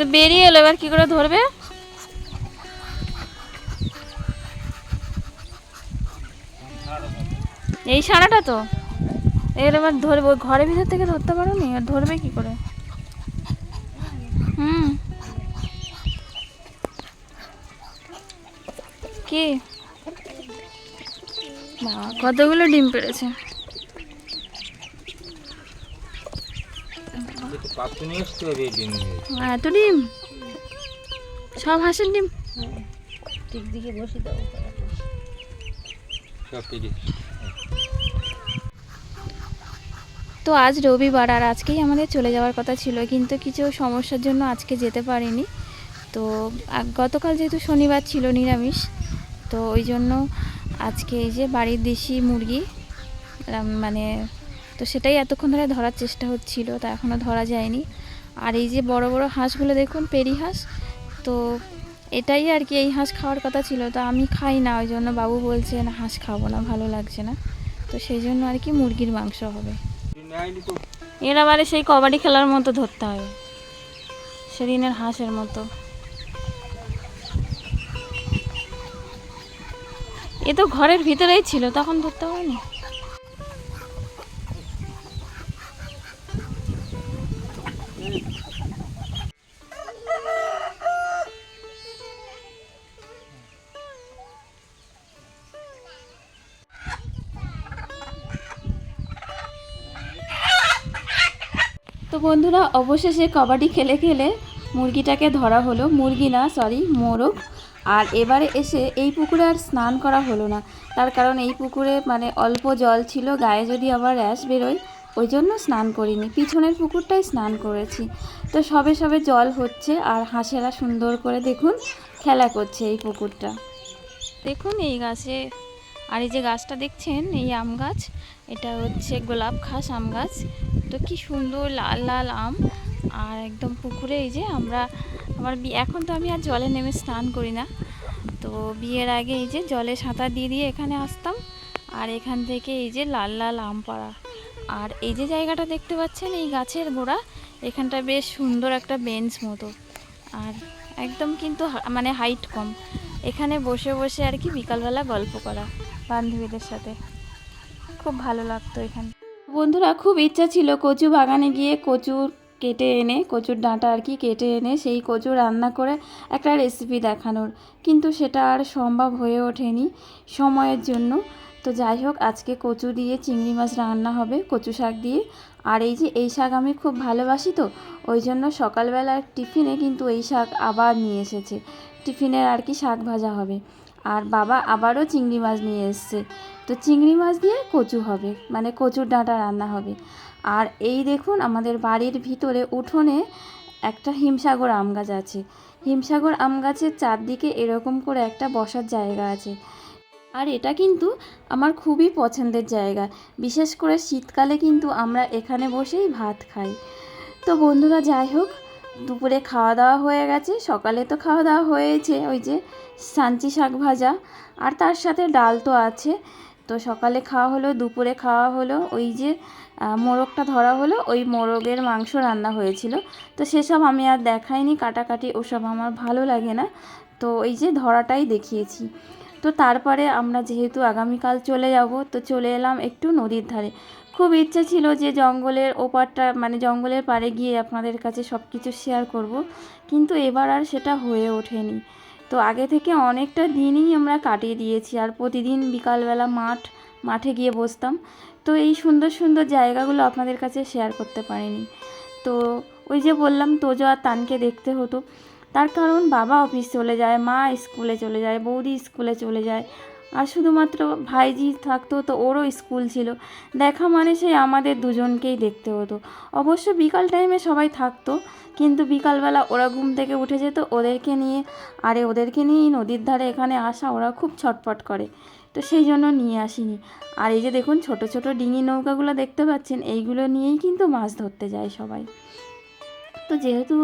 তো বেরিয়ে এলো, এবার কি করে ধরবে? এই সারাটা তো? এর এবার ধরবে, ঘরের ভিতর থেকে ধরতে পারো নি আর ধরবে কি করে? হুম। কি? কতগুলো ডিম পেড়েছে একটু পাত্র নিয়ে আসতে হবে এই ডিম নিয়ে। এত ডিম? সব হাঁসের ডিম? ঠিক দিকে বসে দাও সব তো আজ রবিবার আর আজকেই আমাদের চলে যাওয়ার কথা ছিল কিন্তু কিছু সমস্যার জন্য আজকে যেতে পারিনি। তো গতকাল যেহেতু শনিবার ছিল নিরামিষ তো ওই জন্য আজকে এই যে বাড়ির দেশি মুরগি মানে তো সেটাই এতক্ষণ ধরে ধরার চেষ্টা হচ্ছিল, তা এখনও ধরা যায়নি। আর এই যে বড় বড় হাঁসগুলো দেখুন, পেরি হাঁস, তো এটাই আর কি এই হাঁস খাওয়ার কথা ছিল। তো আমি খাই না, ওই জন্য বাবু বলছে না হাঁস খাব না, ভালো লাগছে না। তো সেই জন্য আর কি মুরগির মাংস হবে। এর আবার সেই কবাডি খেলার মতো ধরতে হবে সেদিনের হাঁসের মতো। এ তো ঘরের ভিতরেই ছিল, তখন ধরতে হয়নি? তো বন্ধুরা, অবশেষে কবাডি খেলে খেলে মুরগিটাকে ধরা হলো। মুরগি না সরি মোরগ। আর এবারে এসে এই পুকুরে আর স্নান করা হলো না। তার কারণ এই পুকুরে মানে অল্প জল ছিল, গায়ে যদি আবার র্যাশ বেরোয় ওই জন্য স্নান করিনি। পিছনের পুকুরটাই স্নান করেছি। তো সবে সবে জল হচ্ছে আর হাঁসেরা সুন্দর করে দেখুন খেলা করছে এই পুকুরটা। দেখুন এই গাছে, আর এই যে গাছটা দেখছেন, এই আম গাছ, এটা হচ্ছে গোলাপ খাস আম গাছ। তো কি সুন্দর লাল লাল আম। আর একদম পুকুরে এই যে আমরা, আমার এখন তো আমি আর জলে নেমে স্নান করি না। তো বিয়ের আগে এই যে জলে সাঁতার দিয়ে দিয়ে এখানে আসতাম। আর এখান থেকে এই যে লাল লাল আম পাড়া। আর এই যে জায়গাটা দেখতে পাচ্ছেন, এই গাছের গোড়া, এখানটা বেশ সুন্দর একটা বেঞ্চ মতো। আর একদম কিন্তু মানে হাইট কম। এখানে বসে বসে আর কি বিকালবেলা গল্প করা বান্ধবীদের সাথে। খুব ভালো লাগতো এখানে। বন্ধুরা, খুব ইচ্ছা ছিল কচু বাগানে গিয়ে কচুর কেটে এনে, কচুর ডাঁটা আর কি কেটে এনে সেই কচু রান্না করে একটা রেসিপি দেখানোর। কিন্তু সেটা আর সম্ভব হয়ে ওঠেনি সময়ের জন্য। তো যাই হোক, আজকে কচু দিয়ে চিংড়ি মাছ রান্না হবে, কচু শাক দিয়ে। আর এই যে এই শাক আমি খুব ভালোবাসি তো, ওই জন্য সকালবেলার টিফিনে কিন্তু এই শাক আবার নিয়ে এসেছে। টিফিনের আর কি শাক ভাজা হবে। আর বাবা আবারও চিংড়ি মাছ নিয়ে এসছে। তো চিংড়ি মাছ দিয়ে কচু হবে মানে কচুর ডাঁটা রান্না হবে। আর এই দেখুন, আমাদের বাড়ির ভিতরে উঠোনে একটা হিমসাগর আম গাছ আছে। হিমসাগর আম গাছের চারদিকে এরকম করে একটা বসার জায়গা আছে। আর এটা কিন্তু আমার খুবই পছন্দের জায়গা। বিশেষ করে শীতকালে কিন্তু আমরা এখানে বসেই ভাত খাই। তো বন্ধুরা, যাই হোক, দুপুরে খাওয়া দাওয়া হয়ে গেছে। সকালে তো খাওয়া দাওয়া হয়েছে, ওই যে সাঞ্চি শাক ভাজা। আর তার সাথে ডাল তো আছে। তো সকালে খাওয়া হলো, দুপুরে খাওয়া হলো, ওই যে মোরগটা ধরা হলো, ওই মোরগের মাংস রান্না হয়েছিল। তো সেসব আমি আর দেখাইনি, কাটাকাটি ওসব আমার ভালো লাগে না। তো এই যে ধরাটাই দেখিয়েছি। তো তারপরে আমরা যেহেতু আগামীকাল চলে যাব, তো চলে এলাম একটু নদীর ধারে। খুব ইচ্ছে ছিল যে জঙ্গলের ওপারটা মানে জঙ্গলের পাড়ে গিয়ে আপনাদের কাছে সব কিছু শেয়ার করব, কিন্তু এবার আর সেটা হয়ে ওঠেনি। তো আগে থেকে অনেকটা দিনই আমরা কাটিয়ে দিয়েছি, আর প্রতিদিন বিকালবেলা মাঠ, মাঠে গিয়ে বসতাম। তো এই সুন্দর সুন্দর জায়গাগুলো আপনাদের কাছে শেয়ার করতে পারিনি। তো ওই যে বললাম, তোজো আর তানকে দেখতে হতো। তার কারণ বাবা অফিস চলে যায়, মা স্কুলে চলে যায়, বৌদি স্কুলে চলে যায়। আর শুধুমাত্র ভাইজি থাকতো তো ওরও স্কুল ছিল। দেখা মানে সেই আমাদের দুজনকেই দেখতে হতো। অবশ্য বিকাল টাইমে সবাই থাকতো, কিন্তু বিকালবেলা ওরা ঘুম থেকে উঠে যেত ওদেরকে নিয়ে। আরে ওদেরকে নিয়েই নদীর ধারে এখানে আসা ওরা খুব ছটফট করে। তো সেই জন্য নিয়ে আসিনি। আর এই যে দেখুন ছোট ছোট ডিঙি নৌকাগুলো দেখতে পাচ্ছেন, এইগুলো নিয়েই কিন্তু মাছ ধরতে যায় সবাই। তো যেহেতু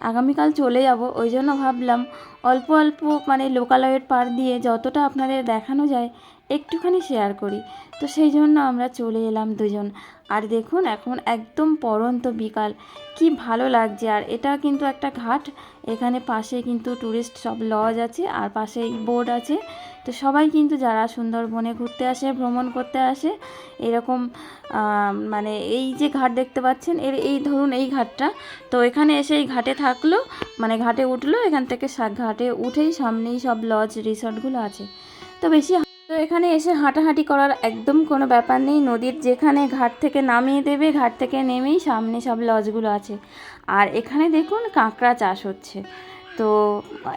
আগামীকাল চলে যাব, ওই জন্য ভাবলাম অল্প অল্প মানে লোকালয়ের পার দিয়ে যতটা আপনাদের দেখানো যায় একটুখানি শেয়ার করি। তো সেই জন্য আমরা চলে এলাম দুজন। আর দেখুন, এখন একদম পরন্ত বিকাল। কি ভালো লাগছে। আর এটা কিন্তু একটা ঘাট। এখানে পাশে কিন্তু ট্যুরিস্ট সব লজ আছে, আর পাশেই বোর্ড আছে। তো সবাই কিন্তু যারা সুন্দরবনে ঘুরতে আসে, ভ্রমণ করতে আসে, এরকম মানে এই যে ঘাট দেখতে পাচ্ছেন, এর এই ধরুন এই ঘাটটা। তো এখানে এসে এই ঘাটে থাকল মানে ঘাটে উঠল, এখান থেকে ঘাটে উঠেই সামনেই সব লজ রিসর্টগুলো আছে। তো বেশি তো এখানে এসে হাঁটাহাঁটি করার একদম কোনো ব্যাপার নেই। নদীর যেখানে ঘাট থেকে নামিয়ে দেবে, ঘাট থেকে নেমেই সামনে সব লজগুলো আছে। আর এখানে দেখুন কাঁকড়া চাষ হচ্ছে। তো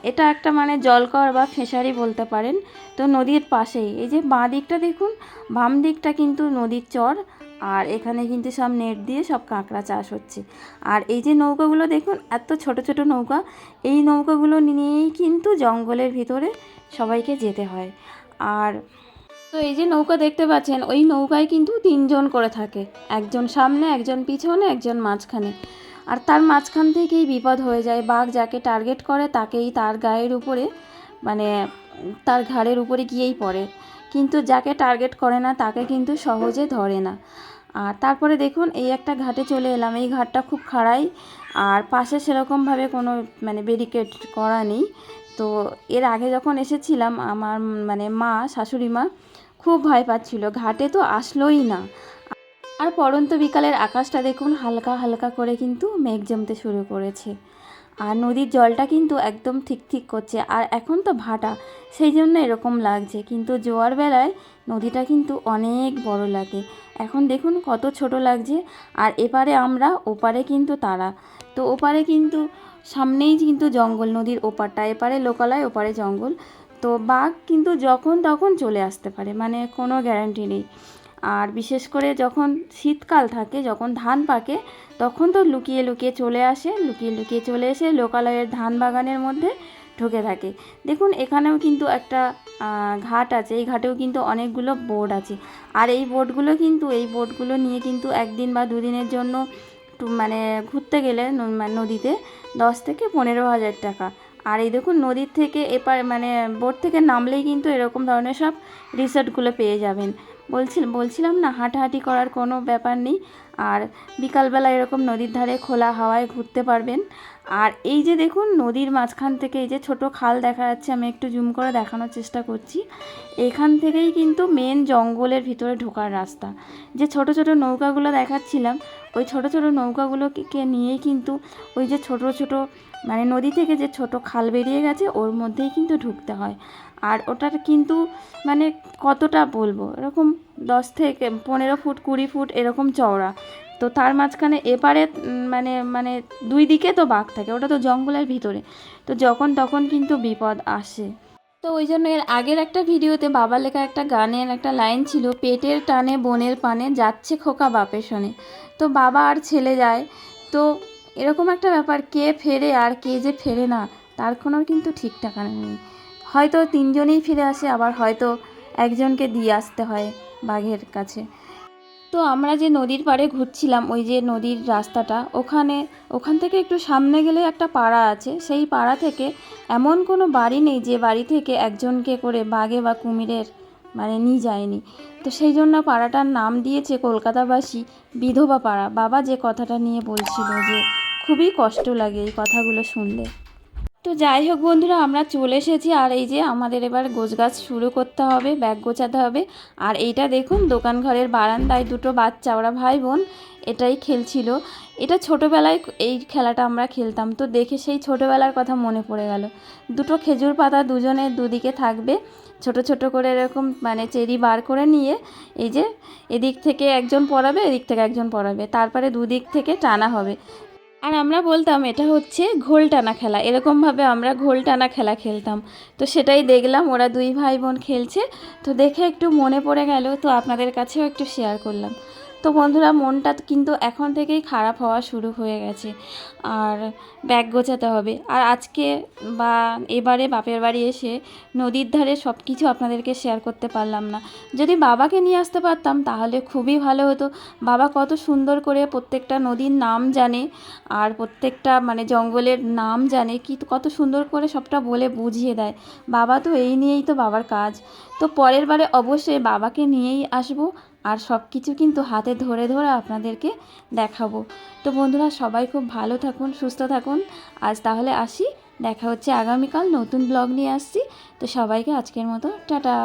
এটা একটা মানে জলকর বা ফেসারি বলতে পারেন। তো নদীর পাশেই। এই যে বাঁ দিকটা দেখুন, বাম দিকটা কিন্তু নদীর চর, আর এখানে কিন্তু সব নেট দিয়ে সব কাঁকড়া চাষ হচ্ছে। আর এই যে নৌকাগুলো দেখুন, এত ছোট ছোট নৌকা। এই নৌকাগুলো নিয়েই কিন্তু জঙ্গলের ভিতরে সবাইকে যেতে হয়। আর তো এই যে নৌকা দেখতে পাচ্ছেন, ওই নৌকায় কিন্তু তিনজন করে থাকে। একজন সামনে, একজন পিছনে, একজন মাঝখানে। আর তার মাঝখান থেকেই বিপদ হয়ে যায়। বাঘ যাকে টার্গেট করে, তাকেই তার গায়ের উপরে মানে তার ঘাড়ের উপরে গিয়েই পড়ে। কিন্তু যাকে টার্গেট করে না, তাকে কিন্তু সহজে ধরে না। আর তারপরে দেখুন, এই একটা ঘাটে চলে এলাম। এই ঘাটটা খুব খাড়াই, আর পাশে সেরকমভাবে কোনো মানে ব্যারিকেড করা নেই। তো এর আগে যখন এসেছিলাম, আমার মানে মা, শাশুড়ি মা খুব ভয় পাচ্ছিল। ঘাটে তো আসলোই না। আর পরন্ত বিকালের আকাশটা দেখুন, হালকা হালকা করে কিন্তু মেঘ জমতে শুরু করেছে। আর নদীর জলটা কিন্তু একদম ঠিক ঠিক করছে, আর এখন তো ভাটা, সেই জন্য এরকম লাগছে। কিন্তু জোয়ার বেলায় নদীটা কিন্তু অনেক বড় লাগে। এখন দেখুন কত ছোট লাগছে, আর এপারে আমরা, ওপারে কিন্তু তারা। তো ওপারে কিন্তু সামনেই কিন্তু জঙ্গল, নদীর ওপারটা, এপারে লোকালয়, ওপারে জঙ্গল। তো বাঘ কিন্তু যখন তখন চলে আসতে পারে মানে কোনো গ্যারান্টি নেই। আর বিশেষ করে যখন শীতকাল থাকে, যখন ধান পাকে, তখন তো লুকিয়ে লুকিয়ে চলে আসে, লুকিয়ে লুকিয়ে চলে এসে লোকালয়ের ধান বাগানের মধ্যে ঢুকে থাকে। দেখুন, এখানেও কিন্তু একটা ঘাট আছে, এই ঘাটেও কিন্তু অনেকগুলো বোর্ড আছে। আর এই বোর্ডগুলো কিন্তু, এই বোর্ডগুলো নিয়ে কিন্তু একদিন বা দুদিনের জন্য মানে ঘুরতে গেলে নদীতে দশ থেকে পনেরো হাজার টাকা। আর এই দেখুন, নদীর থেকে এপার মানে বোট থেকে নামলেই কিন্তু এরকম ধরনের সব রিসর্টগুলো পেয়ে যাবেন। বলছি বলছিলাম না, হাঁটাহাঁটি করার কোনো ব্যাপার নেই। আর বিকালবেলা এরকম নদীর ধারে খোলা হাওয়ায় ঘুরতে পারবেন। আর এই যে দেখুন, নদীর মাঝখান থেকে এই যে ছোট খাল দেখা যাচ্ছে, আমি একটু জুম করে দেখানোর চেষ্টা করছি। এখান থেকেই কিন্তু মেন জঙ্গলের ভিতরে ঢোকার রাস্তা। যে ছোট ছোট নৌকাগুলো দেখাচ্ছিলাম, ওই ছোট ছোট নৌকাগুলোকে নিয়েই কিন্তু ওই যে ছোট ছোট মানে নদী থেকে যে ছোট খাল বেরিয়ে গেছে, ওর মধ্যেই কিন্তু ঢুকতে হয়। আর ওটার কিন্তু মানে কতটা বলব? এরকম দশ থেকে পনেরো ফুট, কুড়ি ফুট এরকম চওড়া। তো তার মাঝখানে এপারে মানে মানে দুই দিকে তো বাঘ থাকে, ওটা তো জঙ্গলের ভিতরে। তো যখন তখন কিন্তু বিপদ আসে। তো ওই জন্য এর আগের একটা ভিডিওতে বাবা লেখা একটা গানের একটা লাইন ছিল, পেটের টানে বনের পানে যাচ্ছে খোকা বাপের শোনে তো বাবা আর ছেলে যায়। তো এরকম একটা ব্যাপার, কে ফেরে আর কে যে ফেরে না, তার কোনো কিন্তু ঠিক ঠিকানা নেই। হয়তো তিনজনেই ফিরে আসে, আবার হয়তো একজনকে দিয়ে আসতে হয় বাঘের কাছে। তো আমরা যে নদীর পাড়ে ঘুরছিলাম, ওই যে নদীর রাস্তাটা, ওখানে, ওখান থেকে একটু সামনে গেলে একটা পাড়া আছে। সেই পাড়া থেকে এমন কোনো বাড়ি নেই যে বাড়ি থেকে একজনকে করে বাঘে বা কুমিরের মানে নিয়ে যায়নি। তো সেই জন্য পাড়াটার নাম দিয়েছে কলকাতাবাসী বিধবা পাড়া বাবা যে কথাটা নিয়ে বলছিল যে, খুবই কষ্ট লাগে এই কথাগুলো শুনলে। তো যাই হোক বন্ধুরা, আমরা চলে এসেছি আর এই যে আমাদের এবার গোছগাছ শুরু করতে হবে, ব্যাগ গোছাতে হবে। আর এইটা দেখুন, দোকান ঘরের বারান্দায় দুটো বাচ্চা, ওরা ভাই বোন এটাই খেলছিল। এটা ছোটোবেলায় এই খেলাটা আমরা খেলতাম, তো দেখে সেই ছোটোবেলার কথা মনে পড়ে গেল। দুটো খেজুর পাতা দুজনের দুদিকে থাকবে, ছোট ছোট করে এরকম মানে চেরি বার করে নিয়ে এই যে এদিক থেকে একজন পড়াবে, এদিক থেকে একজন পড়াবে, তারপরে দুদিক থেকে টানা হবে। আর আমরা বলতাম, এটা হচ্ছে ঘোল টানা খেলা। এরকমভাবে আমরা ঘোল টানা খেলা খেলতাম। তো সেটাই দেখলাম, ওরা দুই ভাই বোন খেলছে। তো দেখে একটু মনে পড়ে গেল, তো আপনাদের কাছেও একটু শেয়ার করলাম। তো বন্ধুরা, মনটা কিন্তু এখন থেকেই খারাপ হওয়া শুরু হয়ে গেছে। আর ব্যাগ গোছাতে হবে। আর আজকে বা এবারে বাপের বাড়ি এসে নদীর ধারে সব কিছু আপনাদেরকে শেয়ার করতে পারলাম না। যদি বাবাকে নিয়ে আসতে পারতাম, তাহলে খুবই ভালো হতো। বাবা কত সুন্দর করে প্রত্যেকটা নদীর নাম জানে আর প্রত্যেকটা মানে জঙ্গলের নাম জানে, কি কত সুন্দর করে সবটা বলে বুঝিয়ে দেয়। বাবা তো এই নিয়েই তো বাবার কাজ। তো পরের বারে অবশ্যই বাবাকে নিয়েই আসব। আর সব কিছু কিন্তু হাতে ধরে ধরে আপনাদেরকে দেখাবো। তো বন্ধুরা, সবাই খুব ভালো থাকুন, সুস্থ থাকুন। আজ তাহলে আসি, দেখা হচ্ছে আগামীকাল নতুন ব্লগ নিয়ে আসছি। তো সবাইকে আজকের মতো, টাটা।